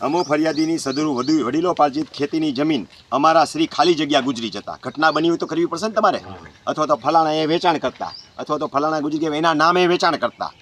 અમો ફરિયાદીની સદરૂ વધુ વડીલો પાર્જિત ખેતીની જમીન અમારા શ્રી ખાલી જગ્યા ગુજરી જતા. ઘટના બની હોય તો કરવી પડશે ને તમારે? અથવા તો ફલાણા એ વેચાણ કરતા. અથવા તો ફલાણા ગુજરી ગયા એના નામે વેચાણ કરતા.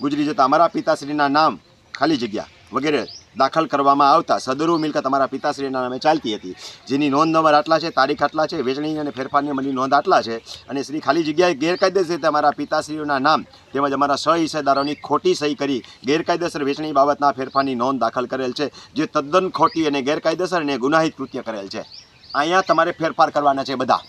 ગુજરી જતા અમારા પિતાશ્રીના નામ ખાલી જગ્યા વગેરે દાખલ કરવામાં આવતા સદરુ મિલકત અમારા પિતાશ્રીના નામે ચાલતી હતી. જેની નોંધ નંબર આટલા છે, તારીખ આટલા છે, વેચણી અને ફેરફારની અમલની નોંધ આટલા છે અને શ્રી ખાલી જગ્યાએ ગેરકાયદેસર રીતે અમારા પિતાશ્રીઓના નામ તેમજ અમારા સહ હિસ્સેદારોની ખોટી સહી કરી ગેરકાયદેસર વેચણી બાબતના ફેરફારની નોંધ દાખલ કરેલ છે, જે તદ્દન ખોટી અને ગેરકાયદેસર અને ગુનાહિત કૃત્ય કરેલ છે. અહીંયા તમારે ફેરફાર કરવાના છે બધા.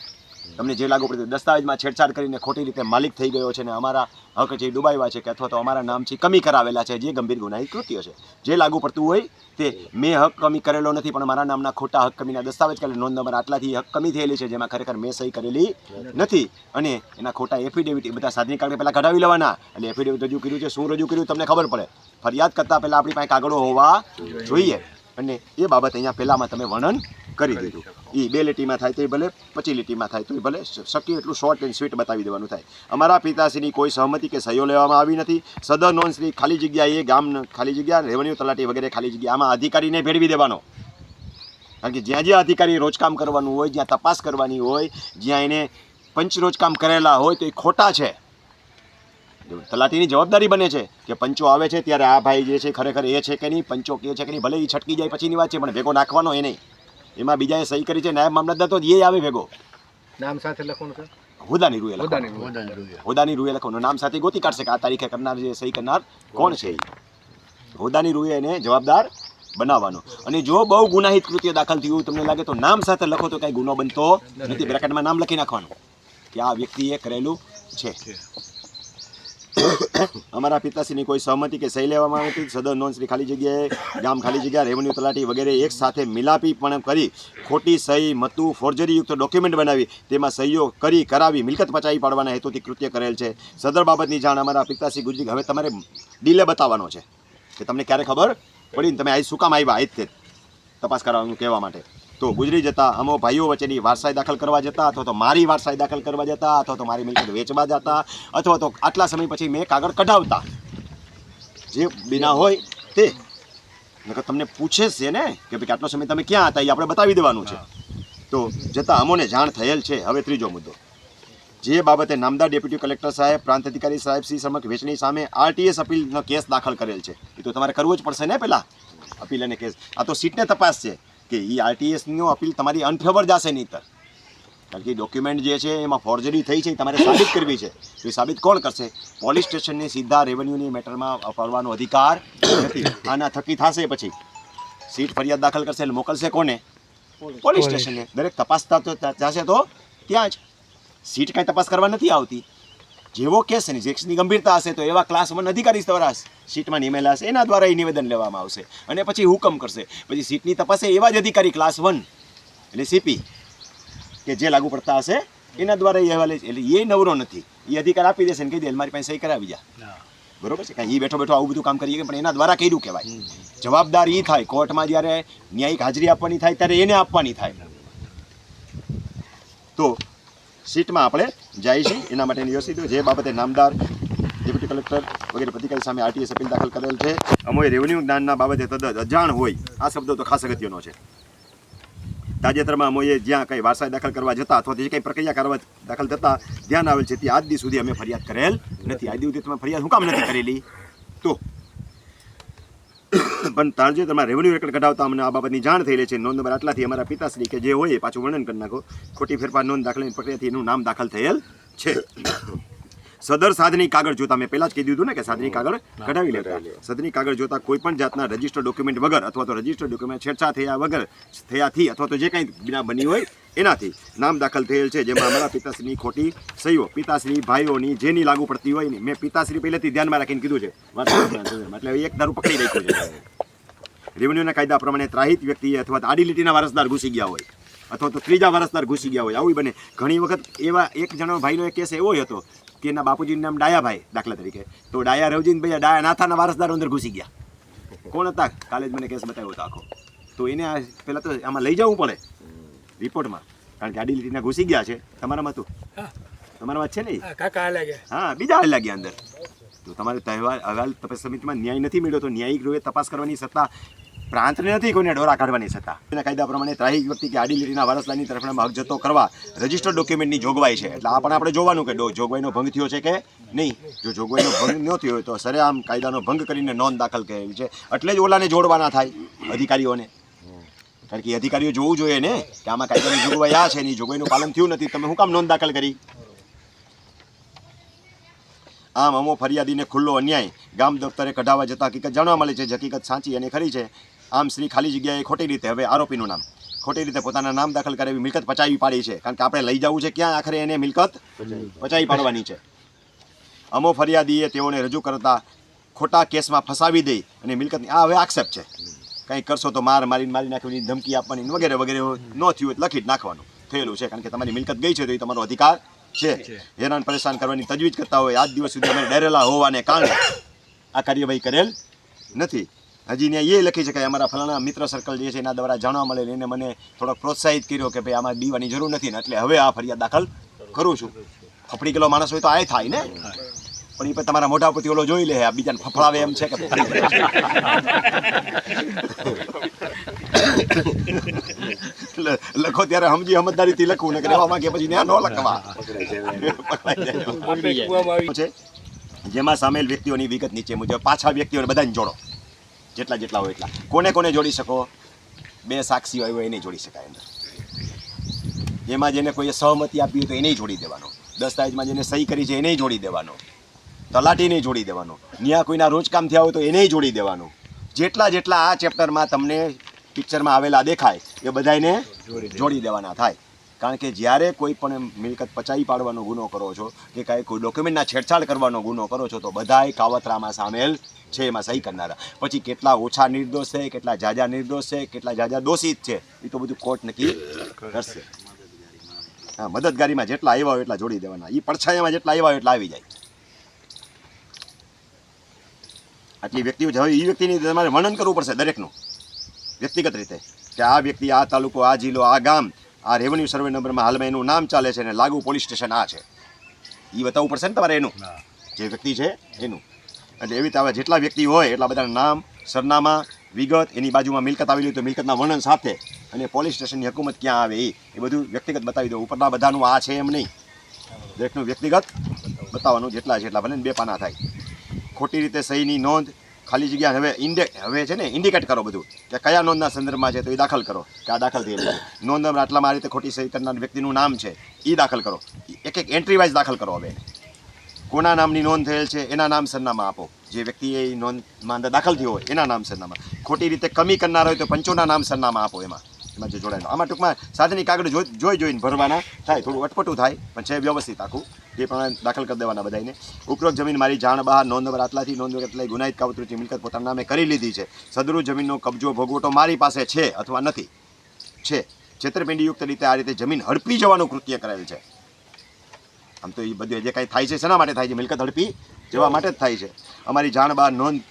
તમને જે લાગુ પડતું દસ્તાવેજમાં છેડછાડ કરીને ખોટી રીતે માલિક થઈ ગયો છે ને અમારા હક છે ડૂબાવ્યા છે કે અથવા તો અમારા નામથી કમી કરાવેલા છે, જે ગંભીર ગુનાહિત કૃત્યો છે. જે લાગુ પડતું હોય તે મેં હક કમી કરેલો નથી, પણ મારા નામના ખોટા હક કમીના દસ્તાવેજ કરેલા નોંધ નંબર આટલાથી હક કમી થયેલી છે, જેમાં ખરેખર મેં સહી કરેલી નથી. અને એના ખોટા એફિડેવિટ એ બધા સાધની કાગળ પહેલાં કઢાવી લેવાના. અને એફિડેવિટ રજૂ કર્યું છે, શું રજૂ કર્યું તમને ખબર પડે. ફરિયાદ કરતાં પહેલાં આપણી પાસે કાગળો હોવા જોઈએ. અને એ બાબત અહીંયા પહેલાંમાં તમે વર્ણન કરી દીધું. એ બે લીટીમાં થાય તો એ ભલે પચી લીટીમાં થાય તો એ ભલે શક્ય એટલું શોર્ટ એન્ડ સ્વીટ બતાવી દેવાનું થાય. અમારા પિતાશ્રીની કોઈ સહમતિ કે સહીઓ લેવામાં આવી નથી. સદર નોંધ શ્રી ખાલી જગ્યાએ ગામ ખાલી જગ્યા રેવન્યુ તલાટી વગેરે ખાલી જગ્યા આમાં અધિકારીને ભેળવી દેવાનો. કારણ કે જ્યાં જ્યાં અધિકારી રોજકામ કરવાનું હોય જ્યાં તપાસ કરવાની હોય જ્યાં એને પંચ રોજકામ કરેલા હોય તો એ ખોટા છે. તલાટીની જવાબદારી બને છે કે પંચો આવે છે ત્યારે આ ભાઈ જે છે ખરેખર એ છે કે નહીં પંચો કે છે કે નહીં ભલે એ છટકી જાય પછીની વાત છે પણ ભેગો નાખવાનો એ નહીં. એમાં બીજાએ સહી કરી છે નાયબ મામલતદાર તો એ આવે ભેગો. નામ સાથે લખવાનું છે? હોદાની રૂએ લખવાનું. હોદાની હોદાની રૂએ. લખવાનું. નામ સાથે ગોતી કાઢશે કે આ તારીખે કરનાર જે સહી કરનાર કોણ છે એ. હોદાની રૂએ એને જવાબદાર બનાવવાનો. અને જો બહુ ગુનાહિત કૃત્ય દાખલ થયું તમને લાગે તો નામ સાથે લખો તો કાંઈ ગુનો બનતો નથી. બ્રેકેટમાં નામ લખી નાખવાનું કે આ વ્યક્તિએ કરેલું છે. અમારા પિતાશ્રીની કોઈ સહમતિ કે સહી લેવામાં આવી હતી, સદર નોંધ શ્રી ખાલી જગ્યાએ, ગામ ખાલી જગ્યા, રેવન્યુ તલાટી વગેરે એક સાથે મિલાપી પણ કરી ખોટી સહી, મતું, ફોર્જરીયુક્ત ડોક્યુમેન્ટ બનાવી તેમાં સહીઓ કરી કરાવી, મિલકત પચાવી પાડવાના હેતુથી કૃત્ય કરેલ છે. સદર બાબતની જાણ અમારા પિતાશ્રી ગુજરી હવે તમારે ડીલે બતાવવાનો છે. કે તમને ક્યારે ખબર પડી ને તમે આજ શું કામ આવ્યા? આજ તપાસ કરાવવાનું કહેવા માટે. તો ગુજરી જતા અમો ભાઈઓ વચ્ચેની વારસાઈ દાખલ કરવા જતા, અથવા તો મારી વારસાઈ દાખલ કરવા જતા, અથવા તો મારી મિલકત વેચવા જતા, અથવા તો આટલા સમય પછી મેં કાગળ કઢાવતા. જે બિના હોય તે. નકર તમને પૂછે છે ને કે ભાઈ આટલો સમય તમે ક્યાં હતા, એ આપણે બતાવી દેવાનું છે. તો જતાં અમોને જાણ થયેલ છે. હવે ત્રીજો મુદ્દો. જે બાબતે નામદાર ડેપ્યુટી કલેક્ટર સાહેબ, પ્રાંત અધિકારી સાહેબ શ્રી સમક્ષ વેચણી સામે આરટીએસ અપીલનો કેસ દાખલ કરેલ છે. એ તો તમારે કરવો જ પડશે ને પહેલાં અપીલ અને કેસ. આ તો સીટને તપાસ છે કે એ આરટીએસની અપીલ તમારી અનફેવર જશે નહીંતર. કારણ કે ડોક્યુમેન્ટ જે છે એમાં ફોર્જરી થઈ છે તમારે સાબિત કરવી છે. એ સાબિત કોણ કરશે? પોલીસ સ્ટેશનની સીધા રેવન્યુની મેટરમાં ફરવાનો અધિકાર નથી. આના થકી થશે પછી. સીટ ફરિયાદ દાખલ કરશે એટલે મોકલશે કોને? પોલીસ સ્ટેશનને. દરેક તપાસતા તો જશે તો ત્યાં જ. સીટ કાંઈ તપાસ કરવા નથી આવતી. જેવો કેસની કેસની ગંભીરતા હશે તો એવા ક્લાસ વન અધિકારી દ્વારા સીટમાં નિમેલા હશે. એના દ્વારા એ નિવેદન લેવામાં આવશે. અને પછી હુકમ કરશે. પછી સીટની તપાસે એવા જ અધિકારી ક્લાસ વન એટલે સીપી કે જે લાગુ પડતા હશે એના દ્વારા એ અહેવાલ એટલે એ નવરો નથી. એ અધિકાર આપી દેશે ને કહી દે મારી પાસે સહી કરાવી જા. બરોબર છે? કાંઈ એ બેઠો બેઠો આવું બધું કામ કરીએ પણ એના દ્વારા કર્યું કહેવાય. જવાબદાર એ થાય. કોર્ટમાં જ્યારે ન્યાયિક હાજરી આપવાની થાય ત્યારે એને આપવાની થાય. તો સીટમાં આપણે જાય છે એના માટેની વ્યવસ્થિત જે બાબતે નામદાર ડેપ્યુટી કલેક્ટર વગેરે અધિકારી સામે આરટીએસ અપીલ દાખલ કરેલ છે. અમોએ રેવન્યુ જ્ઞાનના બાબતે તદ્દન અજાણ હોય. આ શબ્દો તો ખાસ અગત્યનો છે. તાજેતરમાં અમોએ જ્યાં કંઈ વારસાઈ દાખલ કરવા જતા અથવા જે કંઈ પ્રક્રિયા કરવા દાખલ થતાં ધ્યાન આવેલ છે, તે આજ દી સુધી અમે ફરિયાદ કરેલ નથી. આજ દી સુધી તમે ફરિયાદ હું કામ નથી કરેલી. પણ તાજેતરમાં રેવન્યુ રેકર્ડ કઢાવતા અમને આ બાબતની જાણ થયેલી છે. નોંધ નંબર આટલાથી અમારા પિતાશ્રી કે જે હોય પાછું વર્ણન કરી નાખો. ખોટી ફેરફાર નોંધ દાખલાની પ્રક્રિયાથી એનું નામ દાખલ થયેલ છે. સદર સાધની કાગળ જોતા મેં પહેલા જ કીધું હતું ને કે સાધની કાગળ કઢાવી લેતા. સદની કાગળ જોતા કોઈ પણ જાતના રજિસ્ટર ડોક્યુમેન્ટ વગર અથવા તો રજિસ્ટર ડોક્યુમેન્ટ છેડછાડ થયા વગર થયાથી અથવા તો જે કંઈ બિના બની હોય એનાથી નામ દાખલ થયેલ છે. જેમાં અમારા પિતાશ્રીની ખોટી સહીઓ પિતાશ્રી ભાઈઓની જેની લાગુ પડતી હોય ને મેં પિતાશ્રી પહેલેથી ધ્યાનમાં રાખીને કીધું છે. એટલે એક દારૂ પકડી રાખ્યું છે. રેવન્યુના કાયદા પ્રમાણે ત્રાહિત વ્યક્તિ અથવા તો આડી લીટીના વારસદાર ઘૂસી ગયા હોય અથવા તો ત્રીજા વારસદાર ઘૂસી ગયા હોય આવું બને. ઘણી વખત એવા એક જણો ભાઈનો એક કેસ એવો હતો કે એના બાપુજીનું નામ ડાયાભાઈ દાખલા તરીકે. તો ડાયા રવજીન ભાઈ ડાયા નાથાના વારસદારો અંદર ઘૂસી ગયા. કોણ હતા? કાલે જ મને કેસ બતાવ્યો હતો આખો. તો એને આ પહેલાં તો આમાં લઈ જવું પડે રિપોર્ટમાં. કારણ કે આડી લીટીના ઘૂસી ગયા છે. તમારામાં તો? તમારામાં છે ને હા બીજા હાલ લાગ્યા અંદર. તો તમારે તહેવાર અહેવાલ તપાસ સમિતિમાં ન્યાય નથી મળ્યો તો ન્યાયિક રૂપે તપાસ કરવાની સત્તા પ્રાંતને નથી કોઈને ડોરા કાઢવાની સત્તા. એના કાયદા પ્રમાણે ત્રાહિક વ્યક્તિ કે આડી લીટીના વારસદારની તરફ હક જતો કરવા રજિસ્ટર્ડ ડોક્યુમેન્ટની જોગવાઈ છે. એટલે આ પણ આપણે જોવાનું કે જોગવાઈનો ભંગ થયો છે કે નહીં? જો જોગવાઈનો ભંગ ન થયો હોય તો સરેઆમ કાયદાનો ભંગ કરીને નોંધ દાખલ કરેલી છે. એટલે જ ઓલાને જોડવાના થાય અધિકારીઓને. કારણ કે અધિકારીઓ જોવું જોઈએ ને, કે આમાં કાયદાની જોગવાઈ આ છે એની જોગવાઈનું પાલન થયું નથી તમે શું કામ નોંધ દાખલ કરી? આમ અમો ફરિયાદીને ખુલ્લો અન્યાય. ગામ દફતરે કઢાવવા જતા હકીકત જાણવા મળે છે, જે હકીકત સાચી અને ખરી છે. આમ શ્રી ખાલી જગ્યાએ ખોટી રીતે, હવે આરોપીનું નામ. ખોટી રીતે પોતાના નામ દાખલ કરાવી મિલકત પચાવી પાડી છે. કારણ કે આપણે લઈ જવું છે ક્યાં? આખરે એને મિલકત પચાવી પાડવાની છે. અમો ફરિયાદીએ તેઓને રજૂ કરતા ખોટા કેસમાં ફસાવી દઈ અને મિલકતની, આ હવે આક્ષેપ છે. કંઈ કરશો તો માર મારીને મારી નાખવાની ધમકી આપવાની વગેરે વગેરે ન થયું લખી જ નાખવાનું. થયેલું છે, કારણ કે તમારી મિલકત ગઈ છે તો એ તમારો અધિકાર છે. હેરાન પરેશાન કરવાની તજવીજ કરતા હોય આજ દિવસ સુધી અમે ડરેલા હોવાને કારણે આ કાર્યવાહી કરેલ નથી. હજી ને એ લખી શકાય અમારા ફલાણા મિત્ર સર્કલ જે છે એના દ્વારા જાણવા મળેલ એને મને થોડોક પ્રોત્સાહિત કર્યો કે ભાઈ આમાં દીવાની જરૂર નથી ને એટલે હવે આ ફરિયાદ દાખલ કરું છું. ફફડી ગયેલો માણસ હોય તો આ થાય ને? પણ એ પછી તમારા મોઢા પરથી ઓલો જોઈ લે આ બીજાને ફફડાવે એમ છે કે લખો ત્યારે સમજી સમજદારીથી લખવું ને કે રહેવા માંગે પછી ત્યાં ન લખવા. છે? જેમાં સામેલ વ્યક્તિઓની વિગત નીચે મુજબ પાછા વ્યક્તિઓને બધાને જોડો. જેટલા જેટલા હોય એટલા. કોને કોને જોડી શકો? બે સાક્ષી હોય હોય એને જોડી શકાય અંદર. જેમાં જેને કોઈએ સહમતિ આપી હોય તો એને જોડી દેવાનો. દસ્તાવેજમાં જેને સહી કરી છે એને જોડી દેવાનો. તલાટીને જોડી દેવાનો. ન્યા કોઈના રોજકામ થયા હોય તો એને જોડી દેવાનું. જેટલા જેટલા આ ચેપ્ટરમાં તમને પિક્ચરમાં આવેલા દેખાય એ બધાને જોડી દેવાના. થાય. કારણ કે જ્યારે કોઈ પણ મિલકત પચાવી પાડવાનો ગુનો કરો છો કે કાંઈ કોઈ ડોક્યુમેન્ટના છેડછાડ કરવાનો ગુનો કરો છો તો બધાય કાવતરામાં સામેલ છે એમાં સહી કરનારા. પછી કેટલા ઓછા નિર્દોષ છે કેટલા જાજા નિર્દોષ છે કેટલા જાજા દોષિત છે એ તો બધું કોર્ટ નક્કી કરશે. હા મદદગારીમાં જેટલા આવ્યા હોય એટલા જોડી દેવાના. એ પડછાયામાં જેટલા આવ્યા હોય એટલા આવી જાય. આટલી વ્યક્તિઓ. હવે એ વ્યક્તિની તમારે વર્ણન કરવું પડશે દરેકનું. વ્યક્તિગત રીતે કે આ વ્યક્તિ આ તાલુકો આ જિલ્લો આ ગામ આ રેવન્યુ સર્વે નંબરમાં હાલમાં એનું નામ ચાલે છે અને લાગુ પોલીસ સ્ટેશન આ છે. એ બતાવવું પડશે ને તમારે એનું? જે વ્યક્તિ છે એનું. એટલે એવી રીતે જેટલા વ્યક્તિ હોય એટલા બધાના નામ સરનામા વિગત એની બાજુમાં મિલકત આવેલી હોય તો મિલકતના વર્ણન સાથે અને પોલીસ સ્ટેશનની હકુમત ક્યાં આવે એ એ બધું વ્યક્તિગત બતાવી દો ઉપરના બધાનું આ છે એમ નહીં. દરેકનું વ્યક્તિગત બતાવવાનું જેટલા છે એટલા ભલે બે પાના થાય. ખોટી રીતે સહીની નોંધ ખાલી જગ્યા હવે ઇન્ડે હવે છે ને ઇન્ડિકેટ કરો બધું. કે કયા નોંધના સંદર્ભમાં છે તો એ દાખલ કરો. કે આ દાખલ થઈ નોંધ નંબર આટલામાં આ રીતે ખોટી સહી કરનાર વ્યક્તિનું નામ છે એ દાખલ કરો. એક એક એન્ટ્રી વાઇઝ દાખલ કરો હવે. કોના નામની નોંધ થયેલ છે, એના નામ સરનામા આપો. જે વ્યક્તિએ એ નોંધમાં અંદર દાખલ થયો હોય, એના નામ સરનામા. ખોટી રીતે કમી કરનાર હોય તો પંચોના નામ સરનામા આપો એમાં. એમાં જે જોડાયેલો. આમાં ટૂંકમાં સાધની કાગળ જોઈ જોઈને ભરવાના થાય. થોડું અટપટું થાય, પણ છે વ્યવસ્થિત આખું. એ પ્રમાણે દાખલ કરી દેવાના બધાને ઉપરોક્ત જમીન મારી જાણ બહાર નોંધ નંબર આટલાથી નોંધ એટલે ગુનાહિત કાવતરૂચી મિલકત પોતાના નામે કરી લીધી છે. સદરુ જમીનનો કબજો ભોગવટો મારી પાસે છે અથવા નથી? છે. છેતરપિંડીયુક્ત રીતે આ રીતે જમીન હડપી જવાનું કૃત્ય કરેલ છે. આમ તો એ બધું જે કાંઈ થાય છે, શેના માટે થાય છે? મિલકત હડપી જવા માટે જ થાય છે. અમારી જાણ બહાર નોંધ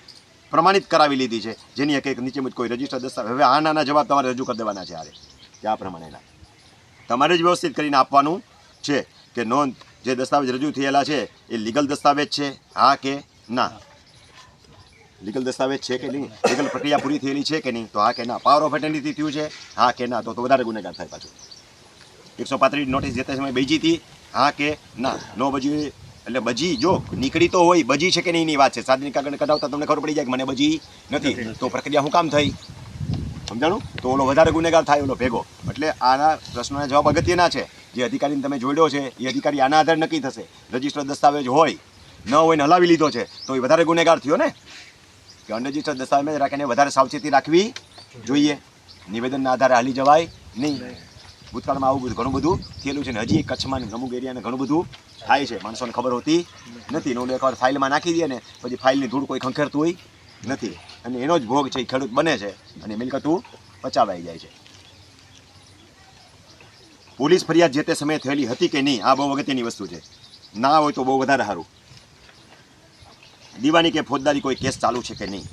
પ્રમાણિત કરાવી લીધી છે. જેની એક નીચે મુજબ કોઈ રજિસ્ટર દસ્તાવેજ હવે આનાના જવાબ તમારે રજૂ કરી દેવાના છે આરે આ પ્રમાણેના. તમારે જ વ્યવસ્થિત કરીને આપવાનું છે કે નોંધ જે દસ્તાવેજ રજૂ થયેલા છે એ લીગલ દસ્તાવેજ છે હા કે ના? લીગલ દસ્તાવેજ છે કે નહીં? લીગલ પ્રક્રિયા પૂરી થયેલી છે કે નહીં? તો હા કે ના? પાવર ઓફ એટર્નીથી થયું છે હા કે ના? તો તો વધારે ગુનેગાર થાય પાછું. એકસો પાંત્રીસ નોટિસ જે તે સમયે બેજી હતી હા કે ના? નો બજી એટલે બજી જો નીકળી તો હોય બજી છે કે નહીં એની વાત છે? સાદની કાગળ કઢાવતા તમને ખબર પડી જાય કે મને બજી નથી. તો પ્રક્રિયા શું કામ થઈ? સમજાણું? તો ઓલો વધારે ગુનેગાર થાય ઓલો ભેગો. એટલે આના પ્રશ્નોના જવાબ અગત્યના છે. જે અધિકારીને તમે જોડ્યો છે એ અધિકારી આના આધારે નક્કી થશે. રજિસ્ટર દસ્તાવેજ હોય ન હોય ને હલાવી લીધો છે તો એ વધારે ગુનેગાર થયો ને? કે અનરજિસ્ટર દસ્તાવેજ રાખીને વધારે સાવચેતી રાખવી જોઈએ. નિવેદનના આધારે હાલી જવાય નહીં. ભૂતકાળમાં આવું બધું ઘણું બધું થયેલું છે ને હજી કચ્છમાં અમુક એરિયાને ઘણું બધું થાય છે. માણસોને ખબર હોતી નથી. ને ઓલું એકવાર ફાઇલમાં નાખી દે ને પછી ફાઇલની ધૂળ કોઈ ખંખેરતું હોય નથી. અને એનો જ ભોગ છે એ ખેડૂત બને છે. અને મિલકતું પચાવાઈ જાય છે. પોલીસ ફરિયાદ જે તે સમયે થયેલી હતી કે નહીં આ બહુ અગત્યની વસ્તુ છે. ના હોય તો બહુ વધારે સારું. દીવાની કે ફોજદારી કોઈ કેસ ચાલુ છે કે નહીં?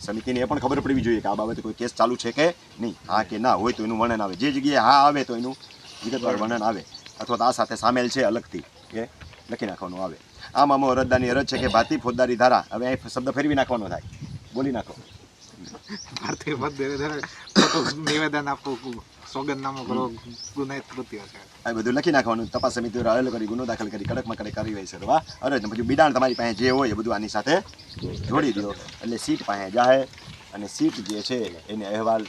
સમિતિને એ પણ ખબર પડવી જોઈએ કે આ બાબતે કોઈ કેસ ચાલુ છે કે નહીં. હા કે ના હોય તો એનું વર્ણન આવે. જે જગ્યાએ હા આવે તો એનું વિગતવાર વર્ણન આવે. અથવા તો આ સાથે સામેલ છે અલગથી કે લખી નાખવાનું આવે. આમ આમાં અરજદારની અરજ છે કે ભાતી ફોજદારી ધારા હવે અહીં શબ્દ ફેરવી નાખવાનો થાય. બોલી નાખો. ભારતીય નિવેદન આપવું સોગંદનામું કરો ગુનાહિત કૃત્ય છે. આ બધું લખી નાખવાનું તપાસ સમિતિ અરજ કરી ગુનો દાખલ કરી કડકમાં કડક કાર્યવાહી કરવા અરજ પછી બિડાણ તમારી પાસે જે હોય એ બધું આની સાથે જોડી દો. એટલે સીટ પાસે જાહે અને સીટ જે છે એને અહેવાલ